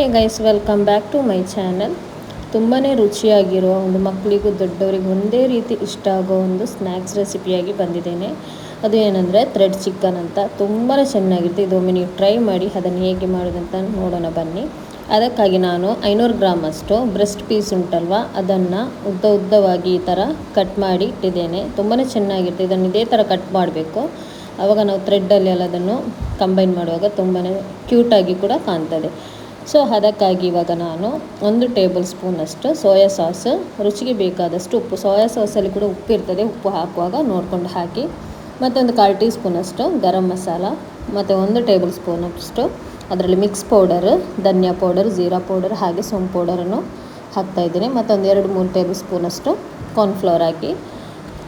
Hey guys welcome back to my channel ತುಂಬಾ ರುಚಿಯಾಗಿರೋ ಒಂದು ಮಕ್ಕಳಿಗೂ ದೊಡ್ಡವರಿಗೂ ಒಂದೇ ರೀತಿ ಇಷ್ಟ ಆಗೋ ಒಂದು ಸ್ನ್ಯಾಕ್ಸ್ ರೆಸಿಪಿಯಾಗಿ ಬಂದಿದ್ದೇನೆ. ಅದು ಏನಂದರೆ ಥ್ರೆಡ್ ಚಿಕನ್ ಅಂತ. ತುಂಬಾ ಚೆನ್ನಾಗಿರುತ್ತೆ. ಇದೊಮ್ಮೆ ನೀವು ಟ್ರೈ ಮಾಡಿ ಅದನ್ನು ಹೇಗೆ ಮಾಡೋದಂತ ನೋಡೋಣ ಬನ್ನಿ. ಅದಕ್ಕಾಗಿ ನಾನು ಐನೂರು ಗ್ರಾಮ್ ಅಷ್ಟು ಬ್ರೆಸ್ಟ್ ಪೀಸ್ ಉಂಟಲ್ವ? ಅದನ್ನು ಉದ್ದ ಉದ್ದವಾಗಿ ಈ ಥರ ಕಟ್ ಮಾಡಿ ಇಟ್ಟಿದ್ದೇನೆ. ತುಂಬಾ ಚೆನ್ನಾಗಿರುತ್ತೆ. ಇದನ್ನು ಇದೇ ಥರ ಕಟ್ ಮಾಡಬೇಕು. ಆವಾಗ ನಾವು ಥ್ರೆಡ್ಡಲ್ಲಿ ಎಲ್ಲ ಅದನ್ನು ಕಂಬೈನ್ ಮಾಡುವಾಗ ತುಂಬಾ ಕ್ಯೂಟಾಗಿ ಕೂಡ ಕಾಣ್ತದೆ. ಸೊ ಅದಕ್ಕಾಗಿ ಇವಾಗ ನಾನು ಒಂದು ಟೇಬಲ್ ಸ್ಪೂನಷ್ಟು ಸೋಯಾ ಸಾಸ್, ರುಚಿಗೆ ಬೇಕಾದಷ್ಟು ಉಪ್ಪು, ಸೋಯಾ ಸಾಸಲ್ಲಿ ಕೂಡ ಉಪ್ಪು ಇರ್ತದೆ, ಉಪ್ಪು ಹಾಕುವಾಗ ನೋಡ್ಕೊಂಡು ಹಾಕಿ ಮತ್ತು ಒಂದು ಕಾಲು ಟೀ ಸ್ಪೂನಷ್ಟು ಗರಂ ಮಸಾಲ, ಮತ್ತು ಒಂದು ಟೇಬಲ್ ಸ್ಪೂನಷ್ಟು ಅದರಲ್ಲಿ ಮಿಕ್ಸ್ ಪೌಡರ್, ಧನಿಯಾ ಪೌಡರ್, ಜೀರಾ ಪೌಡರ್, ಹಾಗೆ ಸೋಂಪು ಪೌಡರನ್ನು ಹಾಕ್ತಾಯಿದ್ದೀನಿ ಮತ್ತು ಒಂದು ಎರಡು ಮೂರು ಟೇಬಲ್ ಸ್ಪೂನಷ್ಟು ಕಾರ್ನ್ಫ್ಲವರ್ ಹಾಕಿ,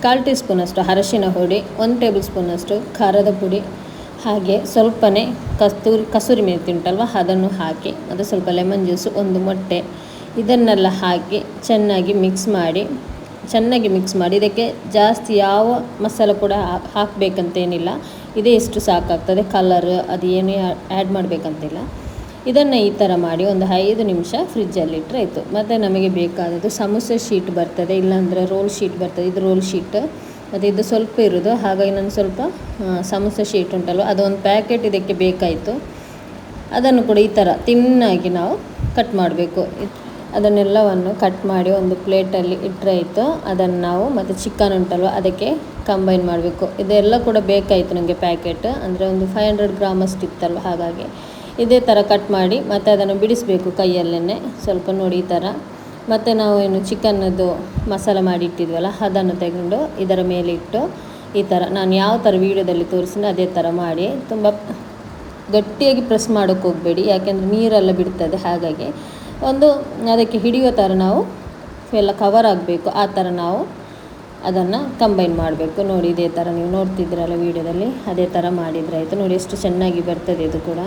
ಕಾಲು ಟೀ ಸ್ಪೂನಷ್ಟು ಅರಶಿನ ಹುಡಿ ಒಂದು ಟೇಬಲ್ ಸ್ಪೂನಷ್ಟು ಖಾರದ ಪುಡಿ ಹಾಗೆ ಸ್ವಲ್ಪನೇ ಕಸ್ತೂರಿ ಕಸೂರಿ ಮೆಂತಿ ಉಂಟಲ್ವ? ಅದನ್ನು ಹಾಕಿ ಮತ್ತು ಸ್ವಲ್ಪ ಲೆಮನ್ ಜ್ಯೂಸು ಒಂದು ಮೊಟ್ಟೆ. ಇದನ್ನೆಲ್ಲ ಹಾಕಿ ಚೆನ್ನಾಗಿ ಮಿಕ್ಸ್ ಮಾಡಿ, ಚೆನ್ನಾಗಿ ಮಿಕ್ಸ್ ಮಾಡಿ, ಇದಕ್ಕೆ ಜಾಸ್ತಿ ಯಾವ ಮಸಾಲೆ ಕೂಡ ಹಾಕಬೇಕಂತೇನಿಲ್ಲ. ಇದೇ ಎಷ್ಟು ಸಾಕಾಗ್ತದೆ. ಕಲರ್ ಅದು ಏನು ಆ್ಯಡ್ ಮಾಡಬೇಕಂತಿಲ್ಲ. ಇದನ್ನು ಈ ಥರ ಮಾಡಿ ಒಂದು ಐದು ನಿಮಿಷ ಫ್ರಿಜ್ಜಲ್ಲಿ ಇಟ್ಟರೆ ಆಯಿತು. ಮತ್ತು ನಮಗೆ ಬೇಕಾದದ್ದು ಸಮೋಸೆ ಶೀಟ್ ಬರ್ತದೆ, ಇಲ್ಲಾಂದರೆ ರೋಲ್ ಶೀಟ್ ಬರ್ತದೆ. ಇದು ರೋಲ್ ಶೀಟ್ ಮತ್ತು ಇದು ಸ್ವಲ್ಪ ಇರೋದು. ಹಾಗಾಗಿ ನಾನು ಸ್ವಲ್ಪ ಸಮೋಸ ಶೀಟ್ ಉಂಟಲ್ವ, ಅದೊಂದು ಪ್ಯಾಕೆಟ್ ಇದಕ್ಕೆ ಬೇಕಾಯಿತು. ಅದನ್ನು ಕೂಡ ಈ ಥರ ತಿನ್ನಾಗಿ ನಾವು ಕಟ್ ಮಾಡಬೇಕು. ಅದನ್ನೆಲ್ಲವನ್ನು ಕಟ್ ಮಾಡಿ ಒಂದು ಪ್ಲೇಟಲ್ಲಿ ಇಟ್ಟರೆ ಆಯಿತು. ಅದನ್ನು ನಾವು ಮತ್ತು ಚಿಕನ್ ಉಂಟಲ್ವ, ಅದಕ್ಕೆ ಕಂಬೈನ್ ಮಾಡಬೇಕು. ಇದೆಲ್ಲ ಕೂಡ ಬೇಕಾಯಿತು ನನಗೆ ಪ್ಯಾಕೆಟ್ ಅಂದರೆ ಒಂದು ಫೈವ್ ಹಂಡ್ರೆಡ್ ಗ್ರಾಮ್ ಅಷ್ಟು ಇತ್ತಲ್ವ, ಹಾಗಾಗಿ. ಇದೇ ಥರ ಕಟ್ ಮಾಡಿ ಮತ್ತು ಅದನ್ನು ಬಿಡಿಸಬೇಕು ಕೈಯಲ್ಲೇ ಸ್ವಲ್ಪ ನೋಡಿ ಈ ಥರ ಮತ್ತು ನಾವು ಏನು ಚಿಕನ್ನದು ಮಸಾಲ ಮಾಡಿ ಇಟ್ಟಿದ್ವಲ್ಲ ಅದನ್ನು ತೆಗೆದು ಇದರ ಮೇಲೆ ಇಟ್ಟು ಈ ಥರ, ನಾನು ಯಾವ ಥರ ವೀಡಿಯೋದಲ್ಲಿ ತೋರಿಸಿನ ಅದೇ ಥರ ಮಾಡಿ. ತುಂಬ ಗಟ್ಟಿಯಾಗಿ ಪ್ರೆಸ್ ಮಾಡೋಕ್ಕೆ ಹೋಗಬೇಡಿ, ಯಾಕೆಂದರೆ ನೀರೆಲ್ಲ ಬಿಡ್ತದೆ ಹಾಗಾಗಿ. ಒಂದು ಅದಕ್ಕೆ ಹಿಡಿಯೋ ಥರ ನಾವು ಎಲ್ಲ ಕವರ್ ಆಗಬೇಕು, ಆ ಥರ ನಾವು ಅದನ್ನು ಕಂಬೈನ್ ಮಾಡಬೇಕು. ನೋಡಿ, ಇದೇ ಥರ ನೀವು ನೋಡ್ತಿದ್ದೀರಲ್ಲ ವೀಡಿಯೋದಲ್ಲಿ, ಅದೇ ಥರ ಮಾಡಿದರೆ ಆಯಿತು. ನೋಡಿ, ಎಷ್ಟು ಚೆನ್ನಾಗಿ ಬರ್ತದೆ ಇದು ಕೂಡ.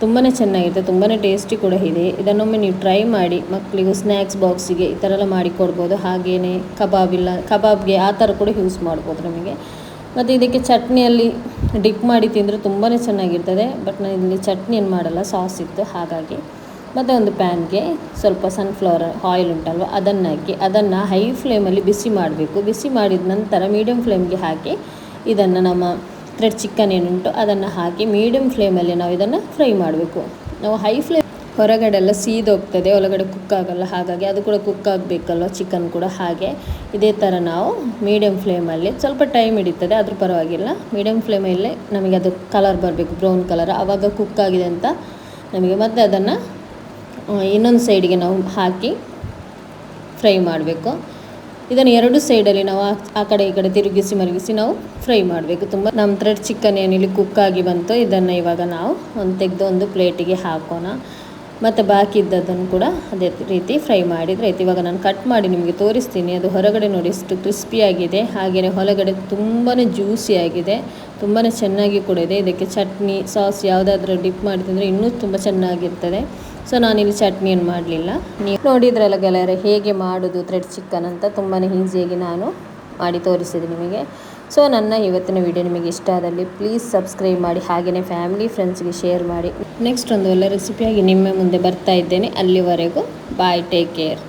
ತುಂಬಾ ಚೆನ್ನಾಗಿರುತ್ತೆ ತುಂಬಾ ಟೇಸ್ಟಿ ಕೂಡ ಇದೆ. ಇದನ್ನೊಮ್ಮೆ ನೀವು ಟ್ರೈ ಮಾಡಿ ಮಕ್ಕಳಿಗೂ ಸ್ನ್ಯಾಕ್ಸ್ ಬಾಕ್ಸಿಗೆ ಈ ಥರ ಎಲ್ಲ ಮಾಡಿ ಕೊಡ್ಬೋದು. ಕಬಾಬ್ ಇಲ್ಲ ಕಬಾಬ್ಗೆ ಆ ಥರ ಕೂಡ ಯೂಸ್ ಮಾಡ್ಬೋದು ನಮಗೆ. ಮತ್ತು ಇದಕ್ಕೆ ಚಟ್ನಿಯಲ್ಲಿ ಡಿಪ್ ಮಾಡಿ ತಿಂದರೆ ತುಂಬಾ ಚೆನ್ನಾಗಿರ್ತದೆ. ಬಟ್ ನಾನು ಇಲ್ಲಿ ಚಟ್ನಿ ಏನು ಮಾಡಲ್ಲ ಸಾಸ್ ಇತ್ತು, ಹಾಗಾಗಿ. ಮತ್ತು ಒಂದು ಪ್ಯಾನ್ಗೆ ಸ್ವಲ್ಪ ಸನ್ಫ್ಲವರ್ ಆಯಿಲ್ ಉಂಟಲ್ವ, ಅದನ್ನು ಹಾಕಿ, ಅದನ್ನು ಹೈ ಫ್ಲೇಮಲ್ಲಿ ಬಿಸಿ ಮಾಡಬೇಕು. ಬಿಸಿ ಮಾಡಿದ ನಂತರ ಮೀಡಿಯಮ್ ಫ್ಲೇಮ್ಗೆ ಹಾಕಿ, ಇದನ್ನು ನಮ್ಮ ಥ್ರೆಡ್ ಚಿಕನ್ ಏನುಂಟು, ಅದನ್ನು ಹಾಕಿ ಮೀಡಿಯಮ್ ಫ್ಲೇಮಲ್ಲಿ ನಾವು ಇದನ್ನು ಫ್ರೈ ಮಾಡಬೇಕು. ನಾವು ಹೈ ಫ್ಲೇಮ್ ಹೊರಗಡೆ ಎಲ್ಲ ಸೀದೋಗ್ತದೆ ಒಳಗಡೆ ಕುಕ್ ಆಗಲ್ಲ, ಹಾಗಾಗಿ ಅದು ಕೂಡ ಕುಕ್ ಆಗಬೇಕಲ್ವ ಚಿಕನ್ ಕೂಡ ಹಾಗೆ. ಇದೇ ಥರ ನಾವು ಮೀಡಿಯಮ್ ಫ್ಲೇಮಲ್ಲಿ ಸ್ವಲ್ಪ ಟೈಮ್ ಹಿಡಿತದೆ ಅದ್ರ ಪರವಾಗಿಲ್ಲ. ಮೀಡಿಯಮ್ ಫ್ಲೇಮಲ್ಲಿ ನಮಗೆ ಅದು ಕಲರ್ ಬರಬೇಕು ಬ್ರೌನ್ ಕಲರ್ ಆವಾಗ ಕುಕ್ ಆಗಿದೆ ಅಂತ ನಮಗೆ ಮತ್ತೆ ಅದನ್ನು ಇನ್ನೊಂದು ಸೈಡಿಗೆ ನಾವು ಹಾಕಿ ಫ್ರೈ ಮಾಡಬೇಕು. ಇದನ್ನು ಎರಡು ಸೈಡಲ್ಲಿ ನಾವು ಆ ಕಡೆ ಈ ಕಡೆ ತಿರುಗಿಸಿ ಮರುಗಿಸಿ ನಾವು ಫ್ರೈ ಮಾಡಬೇಕು. ತುಂಬ ನಮ್ಮ ಥ್ರೆಡ್ ಚಿಕನ್ ಏನಿಲ್ಲಿ ಕುಕ್ಕಾಗಿ ಬಂತು ಇದನ್ನು ಇವಾಗ ನಾವು ಒಂದು ತೆಗೆದು ಒಂದು ಪ್ಲೇಟಿಗೆ ಹಾಕೋಣ. ಮತ್ತು ಬಾಕಿ ಇದ್ದದನ್ನು ಕೂಡ ಅದೇ ರೀತಿ ಫ್ರೈ ಮಾಡಿದರೆ ಆಯ್ತು. ಇವಾಗ ನಾನು ಕಟ್ ಮಾಡಿ ನಿಮಗೆ ತೋರಿಸ್ತೀನಿ. ಅದು ಹೊರಗಡೆ ನೋಡಿ ಎಷ್ಟು ಕ್ರಿಸ್ಪಿಯಾಗಿದೆ ಹಾಗೆಯೇ ಹೊರಗಡೆ ತುಂಬಾ ಜ್ಯೂಸಿಯಾಗಿದೆ ತುಂಬಾ ಚೆನ್ನಾಗಿ ಕೂಡ ಇದೆ. ಇದಕ್ಕೆ ಚಟ್ನಿ ಸಾಸ್ ಯಾವುದಾದ್ರೂ ಡಿಪ್ ಮಾಡಿ ತಿಂದರೆ ಇನ್ನೂ ತುಂಬ ಚೆನ್ನಾಗಿರ್ತದೆ. ಸೊ ನಾನಿಲ್ಲಿ ಚಟ್ನಿಯನ್ನು ಮಾಡಲಿಲ್ಲ. ನೀವು ನೋಡಿದ್ರಲ್ಲ ಗೆಳೆಯರೆ, ಹೇಗೆ ಮಾಡೋದು ಥ್ರೆಡ್ ಚಿಕನ್ ಅಂತ ತುಂಬಾ ಈಸಿಯಾಗಿ ನಾನು ಮಾಡಿ ತೋರಿಸಿದೆ ನಿಮಗೆ. ಸೊ ನನ್ನ ಇವತ್ತಿನ ವಿಡಿಯೋ ನಿಮಗೆ ಇಷ್ಟ ಆದಲ್ಲಿ ಪ್ಲೀಸ್ ಸಬ್ಸ್ಕ್ರೈಬ್ ಮಾಡಿ ಹಾಗೆಯೇ ಫ್ಯಾಮಿಲಿ ಫ್ರೆಂಡ್ಸ್ಗೆ ಶೇರ್ ಮಾಡಿ. ನೆಕ್ಸ್ಟ್ ಒಂದು ಒಳ್ಳೆ ರೆಸಿಪಿಯಾಗಿ ನಿಮ್ಮ ಮುಂದೆ ಬರ್ತಾ ಇದ್ದೇನೆ. ಅಲ್ಲಿವರೆಗೂ ಬಾಯ್ ಟೇಕ್ ಕೇರ್